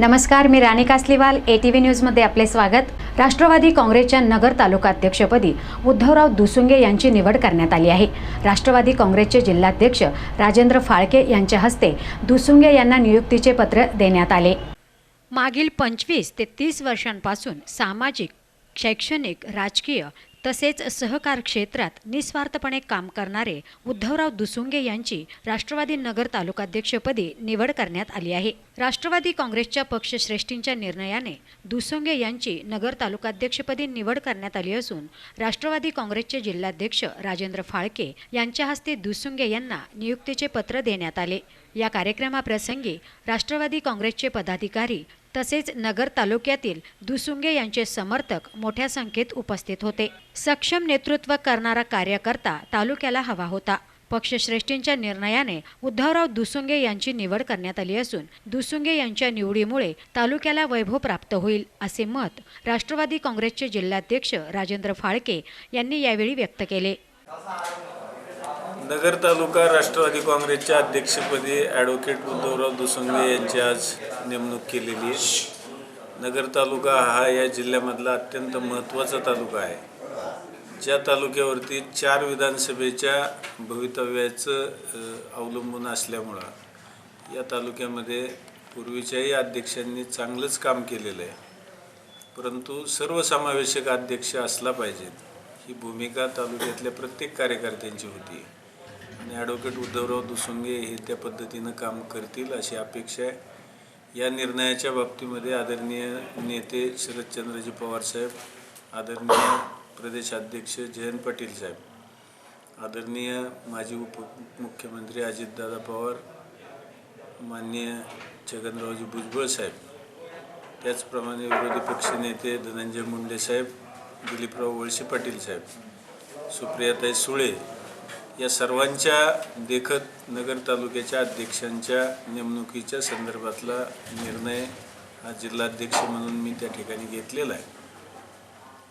नमस्कार मी Rani Kasliwal A T V न्यूजमध्ये आपले स्वागत. राष्ट्रवादी काँग्रेसच्या नगर तालुकाध्यक्षपदी उद्धवराव दुसुंगे यांची निवड करण्यात आली आहे. राष्ट्रवादी काँग्रेसचे जिल्हाध्यक्ष राजेंद्र फाळके यांच्या हस्ते दुसुंगे यांना नियुक्तीचे पत्र देण्यात आले. मागील पंचवीस ते तीस वर्षांपासून सामाजिक शैक्षणिक राजकीय तसेच सहकार क्षेत्रात निस्वार्थपणे काम करणारे उद्धवराव दुसुंगे यांची राष्ट्रवादी नगर तालुकाध्यक्षपदी निवड करण्यात आली आहे. राष्ट्रवादी काँग्रेसच्या पक्षश्रेष्ठींच्या निर्णयाने दुसुंगे यांची नगर तालुकाध्यक्षपदी निवड करण्यात आली असून राष्ट्रवादी काँग्रेसचे जिल्हाध्यक्ष राजेंद्र फाळके यांच्या हस्ते दुसुंगे यांना नियुक्तीचे पत्र देण्यात आले. या कार्यक्रमाप्रसंगी राष्ट्रवादी काँग्रेसचे पदाधिकारी तसेच नगर तालुक्यातील दुसुंगे यांचे समर्थक मोठ्या संख्येत उपस्थित होते. सक्षम नेतृत्व करणारा कार्यकर्ता तालुक्याला हवा होता. पक्षश्रेष्ठींच्या निर्णयाने उद्धवराव दुसुंगे यांची निवड करण्यात आली असून दुसुंगे यांच्या निवडीमुळे तालुक्याला वैभव प्राप्त होईल असे मत राष्ट्रवादी काँग्रेसचे जिल्हाध्यक्ष राजेंद्र फाळके यांनी यावेळी व्यक्त केले. नगर तालुका राष्ट्रवादी काँग्रेसच्या अध्यक्षपदी ॲडव्होकेट उद्धवराव दुसंगे यांची आज नेमणूक केलेली आहे. नगर तालुका हा या जिल्ह्यामधला अत्यंत महत्त्वाचा तालुका आहे. ज्या तालुक्यावरती चार विधानसभेच्या भवितव्याचं अवलंबून असल्यामुळं या तालुक्यामध्ये पूर्वीच्याही अध्यक्षांनी चांगलंच काम केलेलं आहे. परंतु सर्वसमावेशक अध्यक्ष असला पाहिजेत. ही भूमिका तालुक्यातल्या प्रत्येक कार्यकर्त्यांची होती. आणि ॲडव्होकेट उद्धवराव दुसुंगे हे त्या पद्धतीनं काम करतील अशी अपेक्षा आहे. या निर्णयाच्या बाबतीमध्ये आदरणीय नेते शरदचंद्रजी पवारसाहेब आदरणीय प्रदेशाध्यक्ष जयंत पाटील साहेब आदरणीय माजी उपमुख्यमंत्री अजितदादा पवार माननीय छगनरावजी भुजबळ साहेब त्याचप्रमाणे विरोधी पक्षनेते धनंजय मुंडे साहेब दिलीपराव वळसे पाटील साहेब सुप्रियाताई सुळे या सर्वांच्या देखत नगर तालुक्याच्या अध्यक्षांच्या नेमणुकीच्या संदर्भातला निर्णय हा जिल्हाध्यक्ष म्हणून मी त्या ठिकाणी घेतलेला आहे.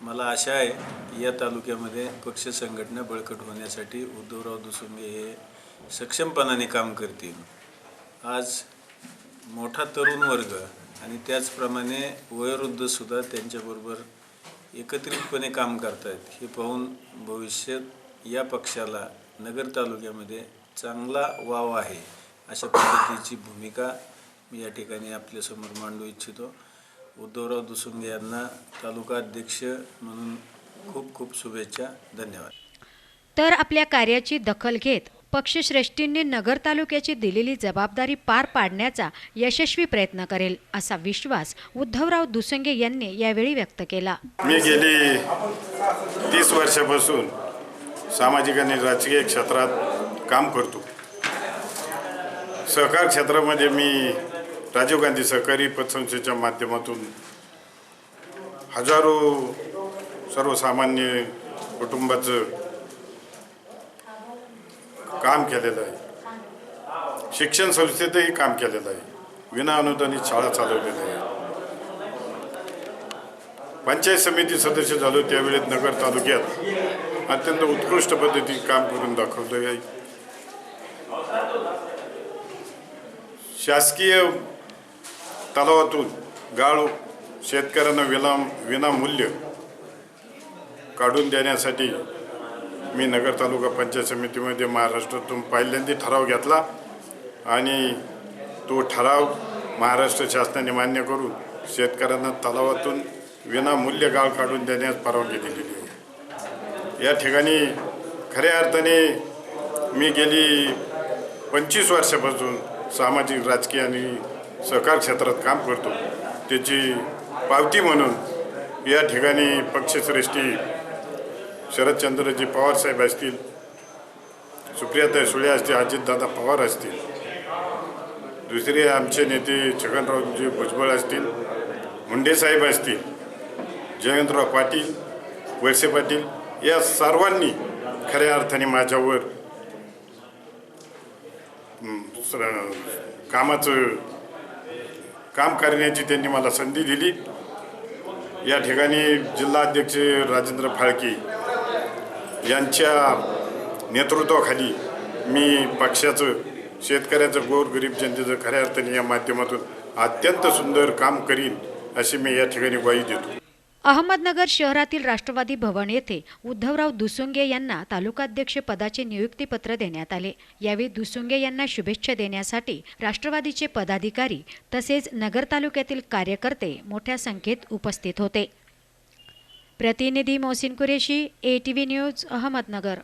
मला आशा आहे की या तालुक्यामध्ये पक्ष संघटना बळकट होण्यासाठी उद्धवराव दुसुंगे हे सक्षमपणाने काम करतील. आज मोठा तरुण वर्ग आणि त्याचप्रमाणे वयोवृद्धसुद्धा त्यांच्याबरोबर एकत्रितपणे काम करतायत हे पाहून भविष्यात या पक्षाला नगर तालुक्यामध्ये चांगला वाव आहे अशा पद्धतीची भूमिका मी या ठिकाणी आपल्यासमोर मांडू इच्छितो. उद्धवराव दुसुंगे यांना तालुका अध्यक्ष म्हणून खूप खूप शुभेच्छा. धन्यवाद. तर आपल्या कार्याची दखल घेत पक्षश्रेष्ठींनी नगर तालुक्याची दिलेली जबाबदारी पार पाडण्याचा यशस्वी प्रयत्न करेल असा विश्वास उद्धवराव दुसंगे यांनी यावेळी व्यक्त केला. मी गेली तीस वर्षापासून सामाजिक आणि राजकीय क्षेत्रात काम करतो. सहकार क्षेत्रामध्ये मी राजीव गांधी सहकारी पतसंस्थेच्या माध्यमातून हजारो सर्वसामान्य कुटुंबाचं काम केलेलं आहे. शिक्षण संस्थेतही काम केलेलं आहे. विना अनुदानित शाळा चालवलेल्या आहे. पंचायत समिती सदस्य झालो त्यावेळेस नगर तालुक्यात अत्यंत उत्कृष्ट पद्धतीने काम करून दाखवलं आहे शासकीय तलावातून गाळ शेतकऱ्यांना विना विनामूल्य काढून देण्यासाठी मी नगर तालुका पंचायत समितीमध्ये महाराष्ट्रातून पहिल्यांदा ठराव घेतला आणि तो ठराव महाराष्ट्र शासनाने मान्य करून शेतकऱ्यांना तलावातून विनामूल्य गाळ काढून देण्यास परवानगी दिलेली आहे. या ठिकाणी खऱ्या अर्थाने मी गेली पंचवीस वर्षापासून सामाजिक राजकीय आणि सहकार क्षेत्रात काम करतो. त्याची पावती म्हणून या ठिकाणी पक्षश्रेष्ठी शरदचंद्रजी पवार साहेब असतील सुप्रियाताई सुळे असतील अजितदादा पवार असतील दुसरे आमचे नेते छगनरावजी भुजबळ असतील मुंडे साहेब असतील जयंतराव पाटील वळसे पाटील या सर्वांनी खऱ्या अर्थाने माझ्यावर कामाचं काम करण्याची त्यांनी मला संधी दिली. या ठिकाणी जिल्हाध्यक्ष राजेंद्र फाळके यांच्या नेतृत्वाखाली मी पक्षाचं शेतकऱ्याचं गोरगरीब जनतेचं खऱ्या अर्थाने या माध्यमातून अत्यंत सुंदर काम करीन अशी मी या ठिकाणी ग्वाही देतो. अहमदनगर शहरातील राष्ट्रवादी भवन येथे उद्धवराव दुसुंगे यांना तालुकाध्यक्ष पदाचे नियुक्तीपत्र देण्यात आले. यावेळी दुसुंगे यांना शुभेच्छा देण्यासाठी राष्ट्रवादीचे पदाधिकारी तसेच नगर तालुक्यातील कार्यकर्ते मोठ्या संख्येत उपस्थित होते. प्रतिनिधी Mohsin Qureshi A T V news Ahmednagar.